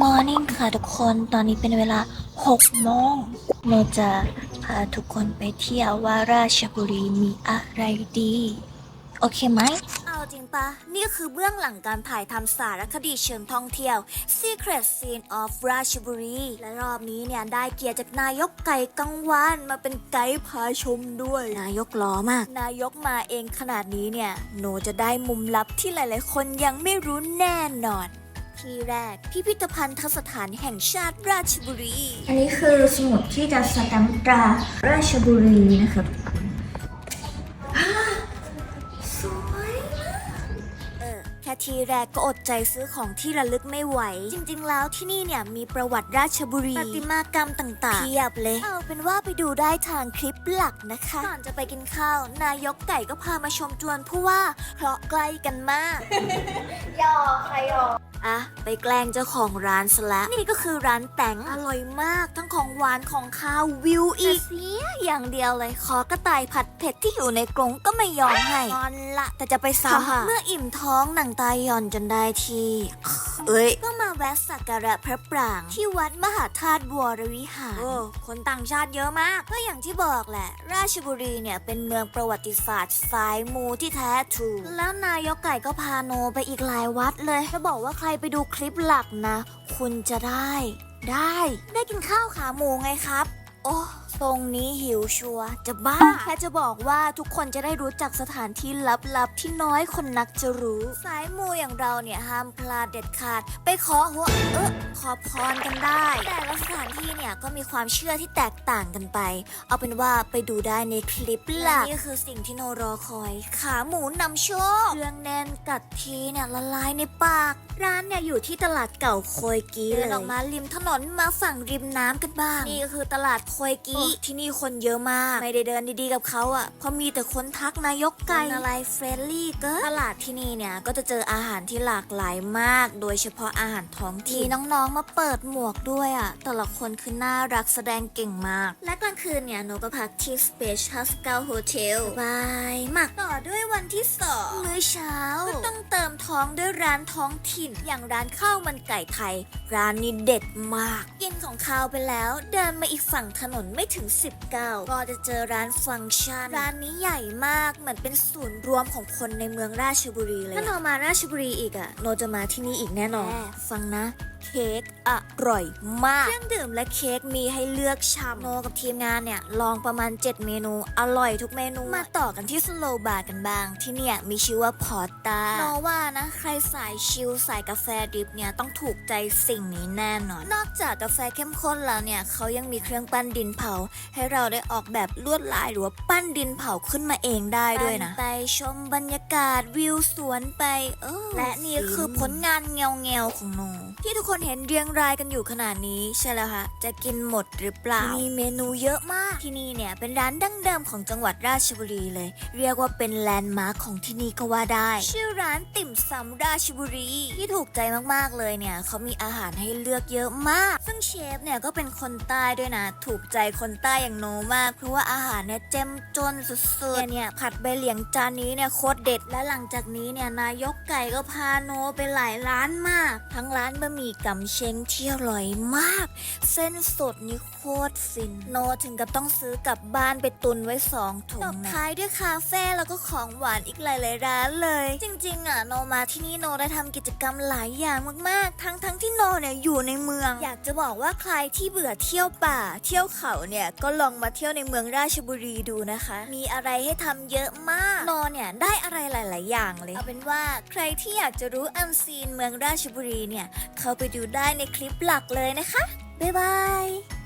มอร์นิ่งค่ะทุกคนตอนนี้เป็นเวลา 6 โมงโมจะพาทุกคนไปเที่ยวว่าราชบุรีมีอะไรดี โอเคไหม เอาจริงปะนี่คือเบื้องหลังการถ่ายทำสารคดีเชิงท่องเที่ยว Secret Scene of ราชบุรี และรอบนี้เนี่ยได้เกียรติจากนายกไก่กังวานมาเป็นไกด์พาชมด้วย นายกล้อมาก นายกมาเองขนาดนี้เนี่ย โนจะได้มุมลับที่หลายๆ คนยังไม่รู้แน่นอน ที่แรก พิพิธภัณฑสถานแห่งชาติราชบุรี อันนี้คือสมุดที่จะสแตมป์ตราราชบุรีนะคะทุกคนสวยเออแค่ทีแรกก็อดใจซื้อของที่ระลึกไม่ไหว จริงๆ แล้วที่นี่เนี่ยมีประวัติราชบุรีประติมากรรมต่างๆเพียบเลย เอาเป็นว่าไปดูได้ทางคลิปหลักนะคะก่อนจะไปกินข้าว นายกไก่ก็พามาชมจวนผู้ว่าเพราะใกล้กันมาก ยอใครยออะไปแกล้งเจ้าของร้านซะแล้วนี่ก็คือร้านแต่งอร่อยมากทั้งของหวานของข้าววิวอีกเสียอย่างเดียวเลยขอกระต่ายผัดเผ็ดที่อยู่ในกรงก็ไม่ยอมให้งอนละ แต่จะไปซ้ำเมื่ออิ่มท้องหนังตาหย่อนจนได้ที่เอ้ยก็มาแวะสักการะพระปราง ที่วัดมหาธาตุวรวิหารโอ้คนต่างชาติเยอะมาก ก็อย่างที่บอกแหละ ราชบุรีเนี่ยเป็นเมืองประวัติศาสตร์สายมูที่แท้ทรูแล้วนายกไก่ก็พาโนไปอีกหลายวัดเลยจะบอกว่าใครไปดูคลิปหลักนะ คุณจะได้ ได้ ได้กินข้าวขาหมูไงครับ โอ้ ทรงนี้หิวชัวร์จะบ้า แค่จะบอกว่าทุกคนจะได้รู้จักสถานที่ลับๆ ที่น้อยคนนักจะรู้ สายมูอย่างเราเนี่ยห้ามพลาดเด็ดขาด ไปขอหัวเออขอพรกันได้ แต่ละสถานที่เนี่ยก็มีความเชื่อที่แตกต่างกันไป เอาเป็นว่าไปดูได้ในคลิปหลักนี่คือสิ่งที่โนรอคอย ขาหมูนำโชคเครื่องแน่นกัดทีเนี่ยละลายในปาก ร้านเนี่ยอยู่ที่ตลาดเก่าโคยกีเดินออกมาริมถนนมาฝั่งริมน้ำกันบ้าง นี่ก็คือตลาดโคยกีที่นี่คนเยอะมาก ไม่ได้เดินดีๆกับเขาอะเพราะมีแต่คนทักนายกไก่อะไรเฟรนลี่เกินตลาดที่นี่เนี่ยก็จะเจออาหารที่หลากหลายมาก โดยเฉพาะอาหารท้องถิ่นน้องๆมาเปิดหมวกด้วยอะแต่ละคนคือน่ารักแสดงเก่งมาก และกลางคืนเนี่ยหนูก็พักที่ Space House Hotel บายมากต่อด้วยวันที่สองมื้อเช้าก็ต้องเติมท้องด้วยร้านท้องถิ่น อย่างร้านข้าวมันไก่ไทย ร้านนี้เด็ดมาก กินของข้าวไปแล้ว เดินมาอีกฝั่งถนนไม่ถึง 19 ก็จะเจอร้านฟังก์ชัน ร้านนี้ใหญ่มาก เหมือนเป็นศูนย์รวมของคนในเมืองราชบุรีเลย ถ้าโนมาราชบุรีอีกอะโนจะมาที่นี่อีกแน่นอน ฟังนะเค้กอร่อยมาก เครื่องดื่มและเค้กมีให้เลือกชำโนกับทีมงานเนี่ย ลองประมาณ 7 เมนู อร่อยทุกเมนู มาต่อกันที่สโลบาร์กันบ้าง ที่เนี่ยมีชื่อว่าพอร์ตาโนว่านะ ใครสายชิลสายกาแฟดริบเนี่ย ต้องถูกใจสิ่งนี้แน่นอน นอกจากกาแฟเข้มข้นแล้วเนี่ย เขายังมีเครื่องปั้นดินเผาให้เราได้ออกแบบลวดลายหรือว่าปั้นดินเผาขึ้นมาเองได้ด้วยนะ ไปชมบรรยากาศวิวสวนไปเออและนี่คือผลงานเงาเงาๆของโนที่ทุกคนเห็นเรียงรายกันอยู่ขนาดนี้ใช่แล้วค่ะจะกินหมดหรือเปล่า มีเมนูเยอะมากที่นี่เนี่ยเป็นร้านดั้งเดิมของจังหวัดราชบุรีเลย เรียกว่าเป็นแลนด์มาร์คของที่นี่ก็ว่าได้ ชื่อร้านติ่มซำราชบุรี ที่ถูกใจมากๆเลยเนี่ยเขามีอาหารให้เลือกเยอะมาก ซึ่งเชฟเนี่ยก็เป็นคนใต้ด้วยนะ ถูกใจคนใต้อย่างโนมาก เพราะว่าอาหารเนี่ยเจ้มจนสุดๆเนี่ยผัดใบเหลียงจานนี้เนี่ยโคตรเด็ดและหลังจากนี้เนี่ยนายกไก่ก็พาโนไปหลายร้านมาก ทั้งร้านบะหมี่กำเชงที่อร่อยมาก เส้นสดนี่โคตรฟิน โนถึงกับต้องซื้อกลับบ้านไปตุนไว้สองถุงตบท้ายด้วยคาเฟ่แล้วก็ของหวานอีกหลายๆร้านเลย จริงๆอะโนมาที่นี่โนได้ทำกิจกรรมหลายอย่างมากๆ ทั้งๆที่โนเนี่ยอยู่ในเมือง อยากจะบอกว่าใครที่เบื่อเที่ยวป่า เที่ยวเขาเนี่ยก็ลองมาเที่ยวในเมืองราชบุรีดูนะคะ มีอะไรให้ทำเยอะมากโนเนี่ยได้อะไรหลาย ๆ อย่างเลย เอาเป็นว่าใครที่อยากจะรู้อันซีนเมืองราชบุรีเนี่ยเข้าไปดูได้ในคลิปหลักเลยนะคะบ๊ายบาย